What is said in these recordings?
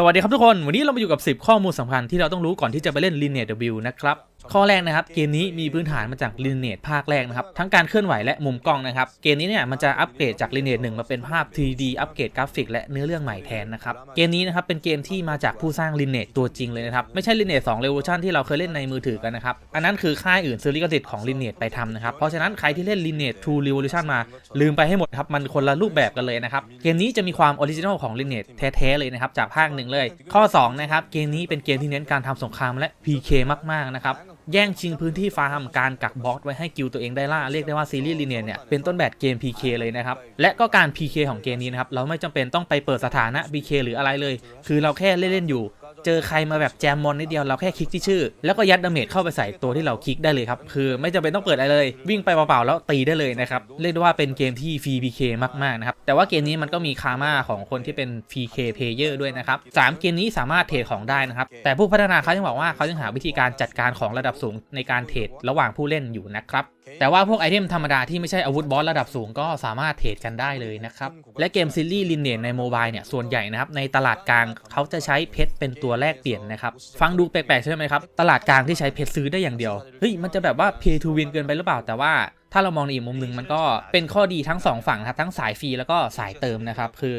สวัสดีครับทุกคน วันนี้เรามาอยู่กับ 10 ข้อมูลสำคัญที่เราต้องรู้ก่อนที่จะไปเล่น Linear W นะครับข้อแรกนะครับเกมนี้มีพื้นฐานมาจาก Lineage ภาคแรกนะครับทั้งการเคลื่อนไหวและมุมกล้องนะครับเกมนี้เนี่ยมันจะอัปเกรดจาก Lineage 1มาเป็นภาพ 3D อัปเกรดกราฟิกและเนื้อเรื่องใหม่แทนนะครับเกมนี้นะครับเป็นเกมที่มาจากผู้สร้าง Lineage ตัวจริงเลยนะครับไม่ใช่ Lineage 2 Revolution ที่เราเคยเล่นในมือถือกันนะครับอันนั้นคือค่ายอื่นซื้อลิขสิทธิ์ของ Lineage ไปทำนะครับเพราะฉะนั้นใครที่เล่น Lineage 2 Revolution มา ลืมไปให้หมดครับมันคนละรูปแบบกันเลยนะครับเกมนี้จะมีความออริจินอลของ Lineage แท้ๆเลยนะครับจากภาคหนึ่งเลย ข้อ2นะครับเกมนี้เป็นเกมที่เน้นการทำสงครามและ PK มากๆนะครับ แย่งชิงพื้นที่ฟาร์มการกักบอสไว้ให้กิลตัวเองได้ล่า เรียกได้ว่าซีรีส์ลีเนียเนี่ยเป็นต้นแบบเกม PK เลยนะครับ และก็การ PK ของเกมนี้นะครับ เราไม่จำเป็นต้องไปเปิดสถานะ PK หรืออะไรเลย คือเราแค่เล่นๆอยู่ เจอใครมาแบบแจมมอนนิดเดียวเราแค่คลิกที่ชื่อ แล้วก็ยัดดาเมจเข้าไปใส่ตัวที่เราคลิกได้เลยครับคือไม่จำเป็นต้องเปิดอะไรเลย วิ่งไปเปล่าๆแล้วตีได้เลยนะครับเรียกได้ว่าเป็นเกมที่ฟรี PK มากๆนะครับแต่ว่าเกมนี้มันก็มีคาม่าของคนที่เป็น PK player ด้วยนะครับสามเกมนี้สามารถเทรดของได้นะครับแต่ผู้พัฒนาเขายังบอกว่าเขายังหาวิธีการจัดการของระดับสูงในการเทรดระหว่างผู้เล่นอยู่นะครับ แต่ว่าพวกไอเทมธรรมดาที่ไม่ใช่อาวุธบอสระดับสูงก็สามารถเทรดกันได้เลยนะครับ และเกมซีรีส์ลินเนในโมบายเนี่ย ส่วนใหญ่นะครับในตลาดกลางเขาจะใช้เพชรเป็นตัวแลกเปลี่ยนนะครับ ฟังดูแปลกๆใช่ไหมครับ ตลาดกลางที่ใช้เพชรซื้อได้อย่างเดียว เฮ้ย มันจะแบบว่า pay to win เกินไปหรือเปล่าแต่ว่าถ้าเรามองในอีกมุมหนึ่งมันก็เป็นข้อดีทั้งสองฝั่งนะครับทั้งสายฟรีแล้วก็สายเติมนะครับคือ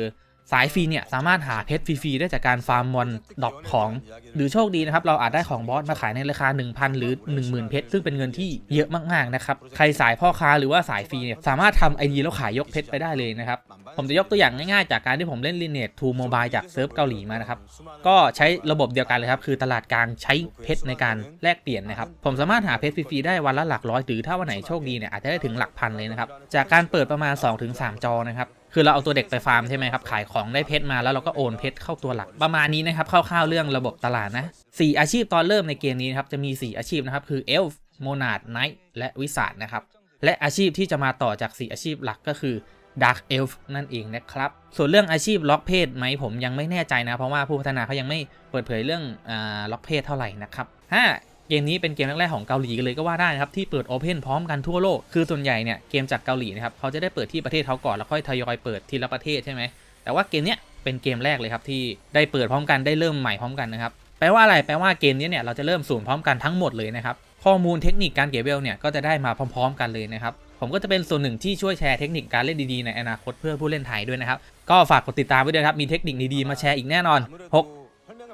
สายฟรีเนี่ยสามารถหาเพชรฟรีๆได้จากการฟาร์มมอนดอปของ หรือโชคดีนะครับเราอาจได้ของบอสมาขายในราคา 1,000 หรือ 10,000 เพชรซึ่งเป็นเงินที่เยอะมากๆนะครับใครสายพ่อค้าหรือว่าสายฟรีเนี่ยสามารถทำไอเดียแล้วขายยกเพชรไปได้เลยนะครับผมจะยกตัวอย่างง่ายๆจากการที่ผมเล่น Lineage 2 Mobile จากเซิร์ฟเกาหลีมานะครับก็ใช้ระบบเดียวกันเลยครับคือตลาดกลางใช้เพชรในการแลกเปลี่ยนนะครับผมสามารถหาเพชรฟรีๆได้วันละหลักร้อยหรือถ้าวันไหนโชคดีเนี่ยอาจจะได้ถึงหลักพันเลยนะครับจากการเปิดประมาณ 2-3 จอนะครับ คือเราเอาตัวเด็กไปฟาร์มใช่ไหมครับ ขายของได้เพชรมาแล้วเราก็โอนเพชรเข้าตัวหลัก ประมาณนี้นะครับคร่าวๆเรื่องระบบตลาดนะ4อาชีพตอนเริ่มในเกมนี้นะครับจะมี 4 อาชีพนะครับ คือเอลฟ์โมนาดไนท์และวิสาดนะครับ และอาชีพที่จะมาต่อจาก 4 อาชีพหลักก็คือด Dark Elf นั่นเองนะครับ ส่วนเรื่องอาชีพล็อกเพศไหมผมยังไม่แน่ใจนะ เพราะว่าผู้พัฒนาเขายังไม่เปิดเผยเรื่องอล็อกเพศเท่าไหร่นะครับห้า เกมนี้เป็นเกมแรกๆของเกาหลีกันเลยก็ว่าได้นะครับที่เปิด Open พร้อมกันทั่วโลกคือส่วนใหญ่เนี่ยเกมจากเกาหลีนะครับเขาจะได้เปิดที่ประเทศเขาก่อนแล้วค่อยทยอยเปิดทีละประเทศใช่ไหมแต่ว่าเกมเนี้ยเป็นเกมแรกเลยครับที่ได้เปิดพร้อมกันได้เริ่มใหม่พร้อมกันนะครับแปลว่าอะไรแปลว่าเกมนี้เนี่ยเราจะเริ่มศูนย์พร้อมกันทั้งหมดเลยนะครับข้อมูลเทคนิคการเก็บเวลเนี่ยก็จะได้มาพร้อม ๆ กันเลยนะครับผมก็จะเป็นส่วนหนึ่งที่ช่วยแชร์เทคนิคการเล่นดีๆในอนาคตเพื่อผู้เล่นไทยด้วยนะครับก็ฝากกดติดตามไว้ด้วยครับมีเทคนิคดีๆมาแชร์อีกแน่นอน 6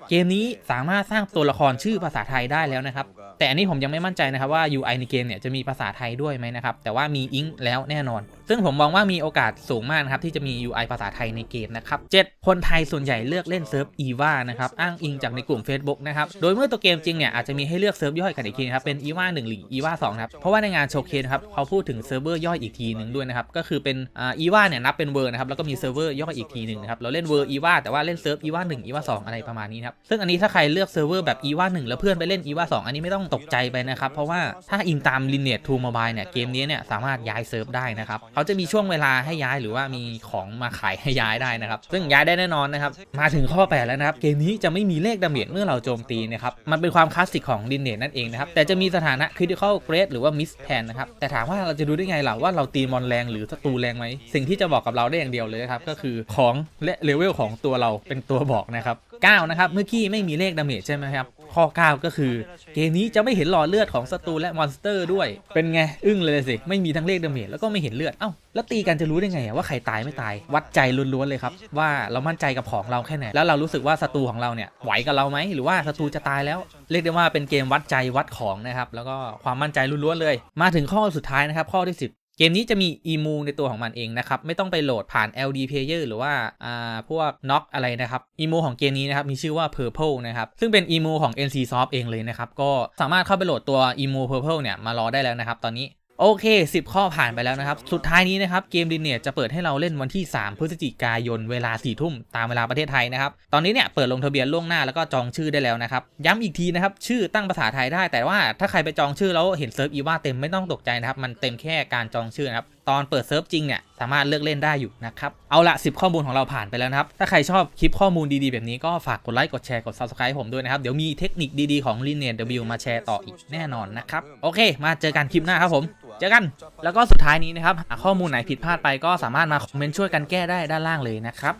เกมนี้สามารถสร้างตัวละครชื่อภาษาไทยได้แล้วนะครับ แต่อันนี้ผมยังไม่มั่นใจนะครับว่า UI ในเกมเนี่ยจะมีภาษาไทยด้วยไหมนะครับ แต่ว่ามีอิงแล้วแน่นอน ซึ่งผมมองว่ามีโอกาสสูงมากนะครับที่จะมี UI ภาษาไทยในเกมนะครับ 7 คนไทยส่วนใหญ่เลือกเล่นเซิร์ฟ EVA นะครับ อ้างอิงจากในกลุ่ม Facebook นะครับ โดยเมื่อตัวเกมจริงเนี่ยอาจจะมีให้เลือกเซิร์ฟย่อยกันอีกทีนะครับ เป็น EVA 1หนึ่งหรือ EVA 2ครับ เพราะว่าในงานโชว์เคสครับเขาพูดถึงเซิร์ฟเวอร์ย่อยอีกทีหนึ่งด้วยนะครับ ก็คือเป็นอ่าเนี่ยนับเป็นเวอร์นะครับ แล้วก็มีเซิร์ฟเวอร์ย่อยอีกทีหนึ่งนะครับ เราเล่นเวอร์ EVA แต่ว่าเล่นเซิร์ฟ EVA 1 EVA 2อะไรประมาณนี้ครับ ซึ่งอันนี้ถ้าใครเลือกเซิร์ฟเวอร์แบบ EVA 1แล้วเพื่อนไปเล่น EVA 2อันนี้ไม่ต้องตกใจไปนะครับ เพราะว่าถ้าอิงตาม Lineage 2 Mobile เนี่ยเกมนี้เนี่ยสามารถย้ายเซิร์ฟได้นะครับเขาจะมีช่วงเวลาให้ย้ายหรือว่ามีของมาขายให้ย้ายได้นะครับ ซึ่งย้ายได้แน่นอนนะครับ มาถึงข้อ 8 แล้วนะครับเกมนี้จะไม่มีเลขดาเมจเมื่อเราโจมตีนะครับมันเป็นความคลาสสิกของ Lineage นั่นเองนะครับแต่จะมีสถานะ Critical Grade หรือว่า Miss Pan นะครับแต่ถามว่าเราจะดูได้ไงล่ะว่าเราตีมอนแรงหรือศัตรูแรงไหมสิ่งที่จะบอกกับเราได้อย่างเดียวเลยนะครับก็คือของและเลเวลของตัวเราเป็นตัวบอกนะครับ9นะครับเมื่อกี้ไม่มีเลขดาเมจใช่ไหมครับ ข้อ 9 ก็คือ เกมนี้จะไม่เห็นหลอดเลือดของศัตรูและมอนสเตอร์ด้วย เป็นไง อึ้งเลยสิไม่มีทั้งเลขดาเมจแล้วก็ไม่เห็นเลือดเอ้าแล้วตีกันจะรู้ได้ไงว่าใครตายไม่ตาย วัดใจล้วนๆเลยครับว่าเรามั่นใจกับของเราแค่ไหนแล้วเรารู้สึกว่าศัตรูของเราเนี่ยไหวกับเราไหมหรือว่าศัตรูจะตายแล้ว เรียกได้ว่าเป็นเกมวัดใจวัดของนะครับแล้วก็ความมั่นใจล้วนๆเลย มาถึงข้อสุดท้ายนะครับข้อที่ 10 เกมนี้จะมีอีมูในตัวของมันเองนะครับ ไม่ต้องไปโหลดผ่าน LD Player หรือว่าอ่าพวกน็อกอะไรนะครับอีมูของเกมนี้นะครับมีชื่อว่า Purple นะครับ ซึ่งเป็นอีมูของ NC Soft เองเลยนะครับ ก็สามารถเข้าไปโหลดตัวอีมู Purple เนี่ยมารอได้แล้วนะครับตอนนี้ โอเค 10 ข้อผ่านไปแล้วนะครับ สุดท้ายนี้นะครับ เกมดินเนียจะเปิดให้เราเล่นวันที่ 3 พฤศจิกายนเวลา 4 ทุ่มตามเวลาประเทศไทยนะครับ ตอนนี้เนี่ยเปิดลงทะเบียนล่วงหน้าแล้วก็จองชื่อได้แล้วนะครับ ย้ำอีกทีนะครับ ชื่อตั้งภาษาไทยได้ แต่ว่าถ้าใครไปจองชื่อแล้วเห็นเซิร์ฟอีว่าเต็มไม่ต้องตกใจนะครับ มันเต็มแค่การจองชื่อนะครับตอนเปิดเซิร์ฟจริงเนี่ยสามารถเลือกเล่นได้อยู่นะครับ เอาละ 10 ข้อมูลของเราผ่านไปแล้วนะครับ ถ้าใครชอบคลิปข้อมูลดีๆ แบบนี้ก็ฝากกดไลค์ กดแชร์ กด subscribe ผมด้วยนะครับ เดี๋ยวมีเทคนิคดีๆ ของ l i n e a W มาแชร์ต่ออีกแน่นอนนะครับ โอเค มาเจอกันคลิปหน้าครับผม เจอกัน แล้วก็สุดท้ายนี้นะครับหากข้อมูลไหนผิดพลาดไปก็สามารถมาคอมเมนต์ช่วยกันแก้ได้ด้านล่างเลยนะครับ